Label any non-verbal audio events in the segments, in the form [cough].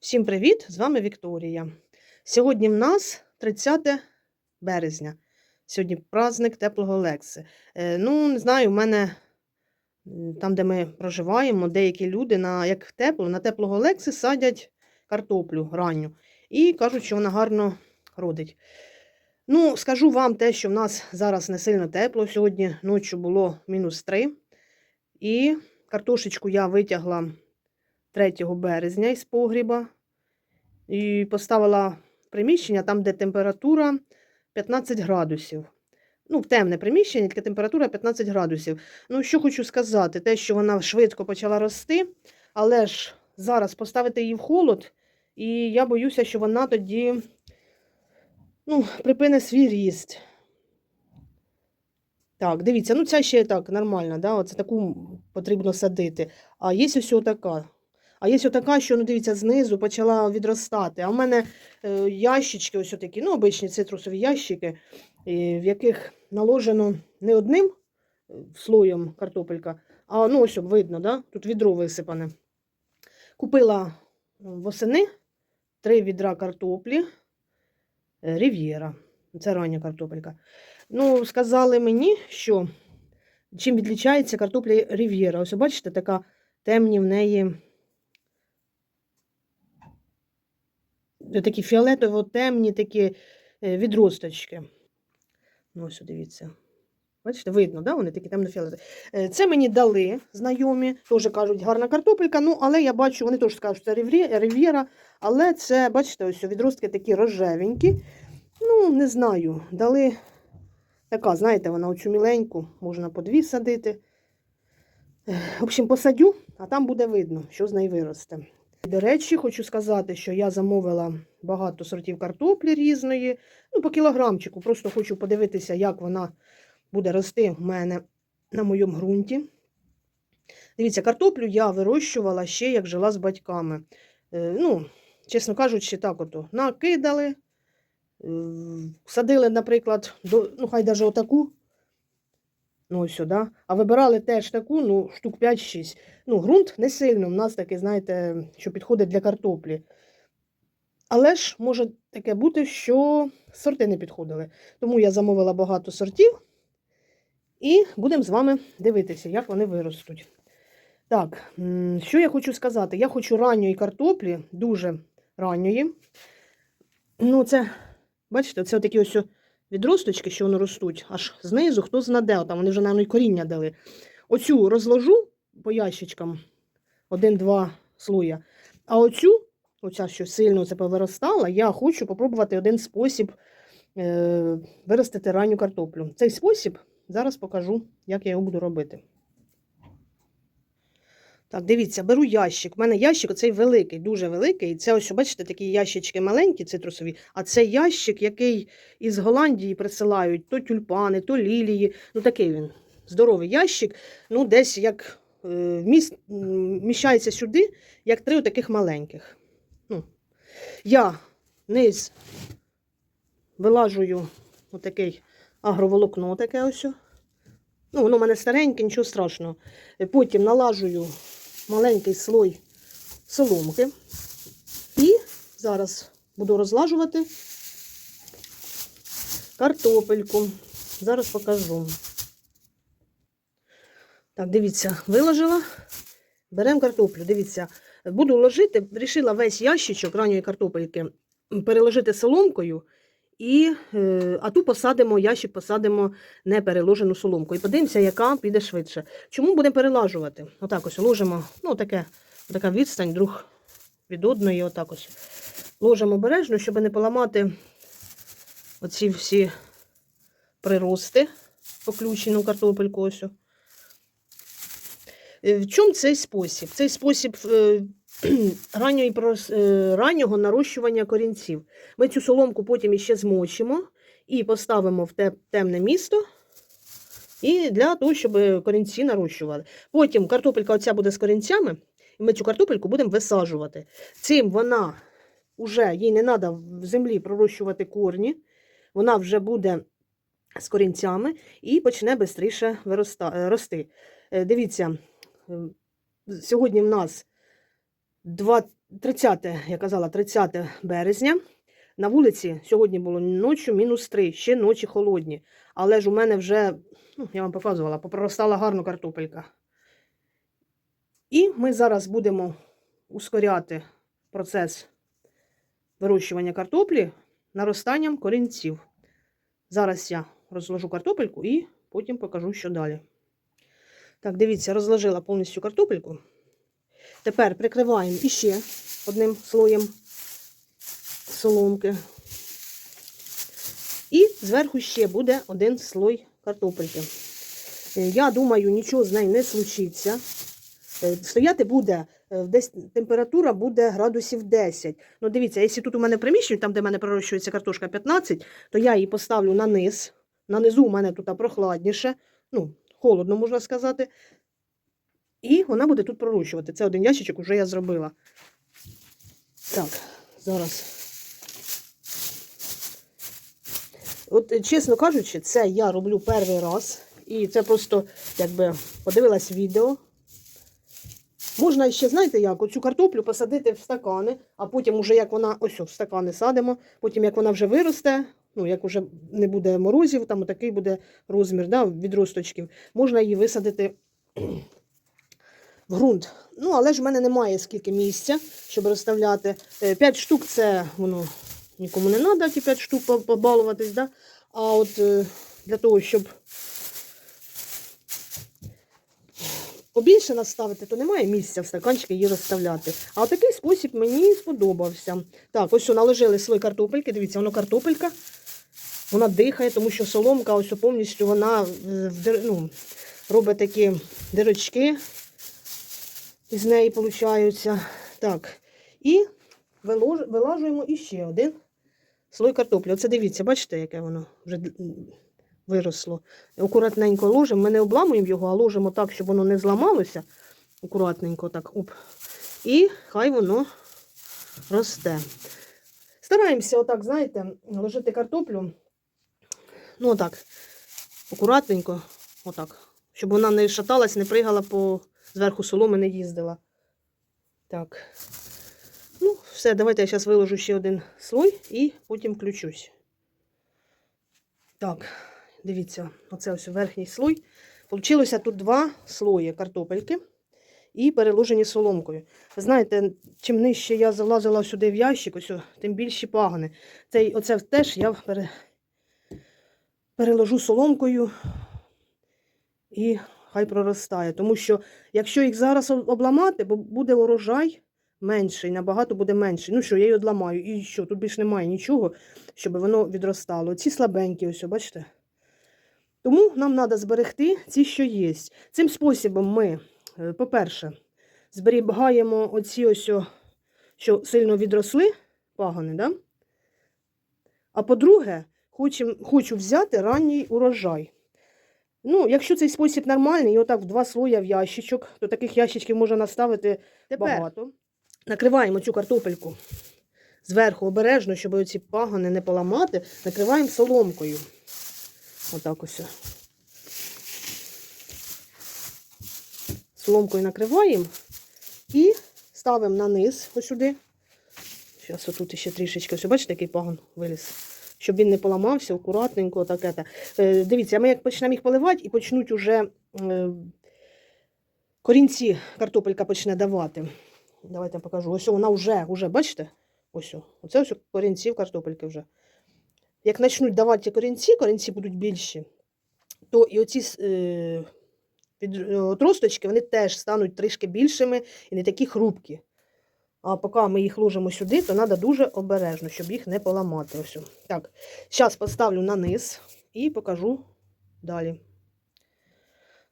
Всім привіт! З вами Вікторія. Сьогодні в нас 30 березня. Сьогодні праздник теплого Лекси. Е, ну, не знаю, в мене там, де ми проживаємо, деякі люди на як тепло, на теплого Лекси садять картоплю ранню. І кажуть, що вона гарно родить. Ну, скажу вам те, що в нас зараз не сильно тепло. Сьогодні ночі було мінус 3. І картошечку я витягла 3 березня із погріба і поставила приміщення там, де температура 15 градусів. Ну, темне приміщення, тільки температура 15 градусів. Ну, що хочу сказати, те, що вона швидко почала рости, але ж зараз поставити її в холод, і я боюся, що вона тоді ну, припине свій ріст. Так, дивіться, ну ця ще так нормальна, да? Оце таку потрібно садити. А є ось така. А є отака, що, ну, дивіться, знизу почала відростати. А в мене е, ящички, ось такі, ну, обичні цитрусові ящики, в яких наложено не одним е, слоєм картопелька, а ну, ось видно, да? тут відро висипане. Купила восени три відра картоплі е, Рів'єра. Це рання картопелька. Ну, сказали мені, що чим відлічається картопля Рів'єра. Ось, бачите, така темні в неї. Такі фіолетово-темні такі е, відросточки. Ну, ось дивіться. Бачите, видно, да? вони такі темно-фіолетові. Е, Це мені дали знайомі, теж кажуть, гарна картопелька. Ну, але я бачу, вони теж скажуть, що це рів'є- рів'єра, але це, бачите, ось відростки такі рожевенькі. Ну, не знаю. Дали така, знаєте, вона оцю міленьку, можна по дві садити. Е, В общем, посадю, а там буде видно, що з неї виросте. До речі, хочу сказати, що я замовила багато сортів картоплі різної, ну, по кілограмчику. Просто хочу подивитися, як вона буде рости в мене на моєму ґрунті. Дивіться, картоплю я вирощувала ще, як жила з батьками. Е, ну, чесно кажучи, так ото накидали, е, садили, наприклад, до, ну, хай навіть отаку. Ну, ось сюди. А вибирали теж таку, ну, штук 5-6. Ну, ґрунт не сильно. У нас такий, знаєте, що підходить для картоплі. Але ж може таке бути, що сорти не підходили. Тому я замовила багато сортів. І будемо з вами дивитися, як вони виростуть. Так, що я хочу сказати? Я хочу ранньої картоплі, дуже ранньої. Ну, це, бачите, це такі ось відросточки, що вони ростуть, аж знизу, хто знаде, там вони вже, мабуть, коріння дали. Оцю розложу по ящичкам один-два слоя. А оцю, оця, що сильно це повиростала, я хочу попробувати один спосіб е, виростити ранню картоплю. Цей спосіб зараз покажу, як я його буду робити. Так, дивіться, беру ящик. У мене ящик оцей великий, дуже великий. Це ось, бачите, такі ящички маленькі, цитрусові, а це ящик, який із Голландії присилають то тюльпани, то лілії. Ну, такий він. Здоровий ящик. Ну, десь як е, вміст, вміщається сюди, як три таких маленьких. Ну, я низ вилажую отакий агроволокно таке ось. Ну, воно в мене стареньке, нічого страшного. Потім налажую маленький слой соломки. І зараз буду розлажувати картопельку. Зараз покажу. Так, дивіться, виложила. Беремо картоплю. Дивіться, буду ложити, вирішила весь ящичок ранньої картопельки переложити соломкою. І, е, а ту посадимо, ящик посадимо не переложену соломку. І подивимося, яка піде швидше. Чому будемо перелажувати? Отак ось ложимо, ну таке, така відстань друг від одної, отак ось. Ложимо обережно, щоб не поламати оці всі прирости, поключену картопельку ось. Е, В чому цей спосіб? Цей спосіб [clears throat] е, е, раннього нарощування корінців. Ми цю соломку потім іще змочимо і поставимо в темне місто. І для того, щоб корінці нарощували. Потім картопелька оця буде з корінцями, і ми цю картопельку будемо висаджувати. Цим вона вже їй не треба в землі пророщувати корні, вона вже буде з корінцями і почне швидше рости. Е, Дивіться, е, сьогодні в нас 30, я казала, 30 березня. На вулиці сьогодні було ночі мінус 3, ще ночі холодні. Але ж у мене вже, ну, я вам показувала, попроростала гарно картопелька. І ми зараз будемо ускоряти процес вирощування картоплі наростанням корінців. Зараз я розложу картопельку і потім покажу, що далі. Так, дивіться, розложила повністю картопельку. Тепер прикриваємо іще одним слоєм соломки. І зверху ще буде один слой картопельки. Е, Я думаю, нічого з нею не случиться. Е, Стояти буде, е, десь температура буде градусів 10. Ну, дивіться, якщо тут у мене приміщення, там, де в мене пророщується картошка 15, то я її поставлю на низ. На низу у мене тут прохладніше, ну, холодно, можна сказати. І вона буде тут пророщувати. Це один ящичок вже я зробила. Так, зараз. От, е, чесно кажучи, це я роблю перший раз. І це просто, якби, подивилась відео. Можна ще, знаєте як, оцю картоплю посадити в стакани, а потім, уже як вона, ось в стакани садимо, потім як вона вже виросте, ну, як вже не буде морозів, там такий буде розмір да, відросточків, можна її висадити ґрунт. Ну, але ж в мене немає скільки місця, щоб розставляти. Е, П'ять штук це воно нікому не треба, ті 5 штук побалуватись. Да? А от е, для того, щоб побільше наставити, то немає місця в стаканчики її розставляти. А такий спосіб мені сподобався. Так, ось що, наложили свої картопельки. Дивіться, воно картопелька. Вона дихає, тому що соломка ось повністю вона е, ну, робить такі дирочки із неї получаються. Так. І вилажуємо іще один слой картоплі. Оце дивіться, бачите, яке воно вже виросло. Акуратненько ложимо. Ми не обламуємо його, а ложимо так, щоб воно не зламалося. Акуратненько так. Оп. І хай воно росте. Стараємося, отак, знаєте, ложити картоплю. Ну, отак, акуратненько, отак. Щоб вона не шаталась, не пригала по зверху соломи, не їздила. Так. Ну, все, давайте я зараз виложу ще один слой і потім включусь. Так, дивіться, оце ось верхній слой. Получилося тут два слої картопельки і переложені соломкою. Ви знаєте, чим нижче я залазила сюди в ящик, ось, тим більші пагани. Цей, оце теж я пере, переложу соломкою і хай проростає. Тому що якщо їх зараз обламати, бо буде урожай менший, набагато буде менший. Ну що, я її одламаю. І що? Тут більше немає нічого, щоб воно відростало. Ці слабенькі, ось, бачите? Тому нам треба зберегти ці, що є. Цим способом ми, е, по-перше, зберігаємо оці ось, що сильно відросли пагони, да? а по-друге, хочу взяти ранній урожай. Ну, якщо цей спосіб нормальний, і отак в два слоя в ящичок, то таких ящичків можна наставити багато. Накриваємо цю картопельку зверху обережно, щоб оці пагони не поламати, накриваємо соломкою. Отак ось. Соломкою накриваємо і ставимо на низ ось сюди. Зараз отут ще трішечки. Ось, бачите, який пагон виліз. Щоб він не поламався, акуратненько, таке. те. Дивіться, ми як почнемо їх поливати і почнуть уже е, корінці картопелька почне давати. Давайте я покажу. Ось вона вже, вже, бачите? Ось. Оце ось корінців картопельки вже. Як почнуть давати корінці, корінці будуть більші, то і оці е, від, е, вони теж стануть трішки більшими і не такі хрупкі. А поки ми їх ложимо сюди, то треба дуже обережно, щоб їх не поламати. Ось. Так, зараз поставлю на низ і покажу далі.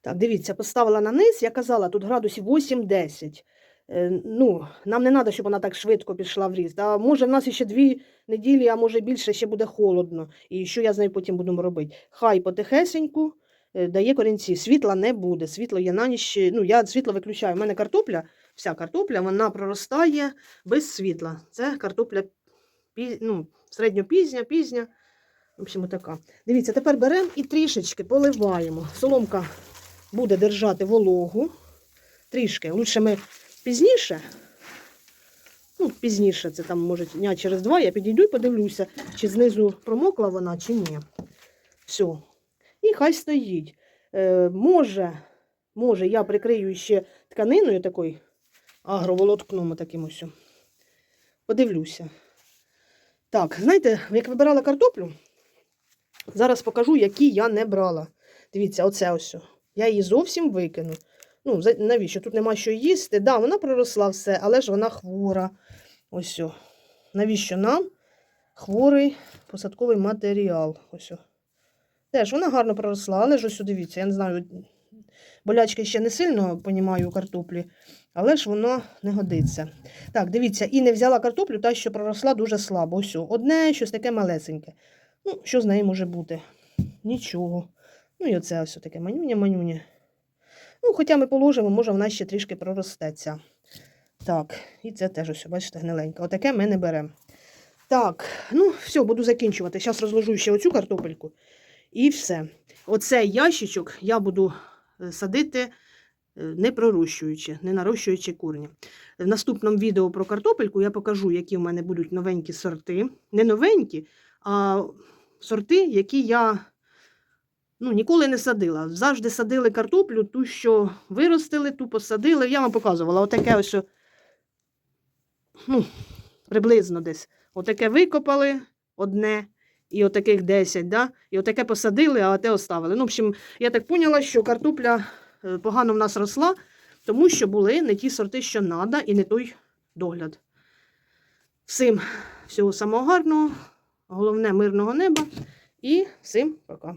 Так, дивіться, поставила на низ, я казала, тут градусів 8-10. Е, ну, нам не треба, щоб вона так швидко пішла в ріст. А може, в нас ще дві неділі, а може більше, ще буде холодно. І що я з нею потім буду робити? Хай потихесеньку дає корінці. Світла не буде. Світло є на ніч. Ну, я світло виключаю. У мене картопля, вся картопля, вона проростає без світла. Це картопля ну, середньопізня, пізня. В общем, така. Дивіться, тепер беремо і трішечки поливаємо. Соломка буде держати вологу. Трішки. Лучше ми пізніше Ну, пізніше, це там, може, дня через два, я підійду і подивлюся, чи знизу промокла вона, чи ні. Все. І хай стоїть. Е, може, може, я прикрию ще тканиною такою, агроволоткном таким ось. Подивлюся. Так, знаєте, як вибирала картоплю, зараз покажу, які я не брала. Дивіться, оце ось. Я її зовсім викину. Ну, навіщо? Тут нема що їсти. Да, вона проросла все, але ж вона хвора. Ось. Навіщо нам хворий посадковий матеріал? Ось. Теж вона гарно проросла, але ж ось дивіться, я не знаю, болячки ще не сильно понімаю картоплі, але ж воно не годиться. Так, дивіться, і не взяла картоплю, та, що проросла дуже слабо. Ось. Одне щось таке малесеньке. Ну, що з нею може бути? Нічого. Ну і оце ось таке манюня-манюня. Ну, хоча ми положимо, може вона ще трішки проростеться. Так, і це теж ось, бачите, гниленьке. Отаке ми не беремо. Так, ну все, буду закінчувати. Зараз розложу ще оцю картопельку. І все. Оцей ящичок я буду е, садити е, не пророщуючи, не нарощуючи корні. В наступному відео про картопельку я покажу, які в мене будуть новенькі сорти. Не новенькі, а сорти, які я ну, ніколи не садила. Завжди садили картоплю, ту, що виростили, ту посадили. Я вам показувала. Отаке ось, ну, приблизно десь. Отаке викопали одне, і отаких 10, да? і отаке посадили, а те оставили. Ну, в общем, я так поняла, що картопля е, погано в нас росла, тому що були не ті сорти, що треба, і не той догляд. Всім всього самого гарного, головне мирного неба і всім пока.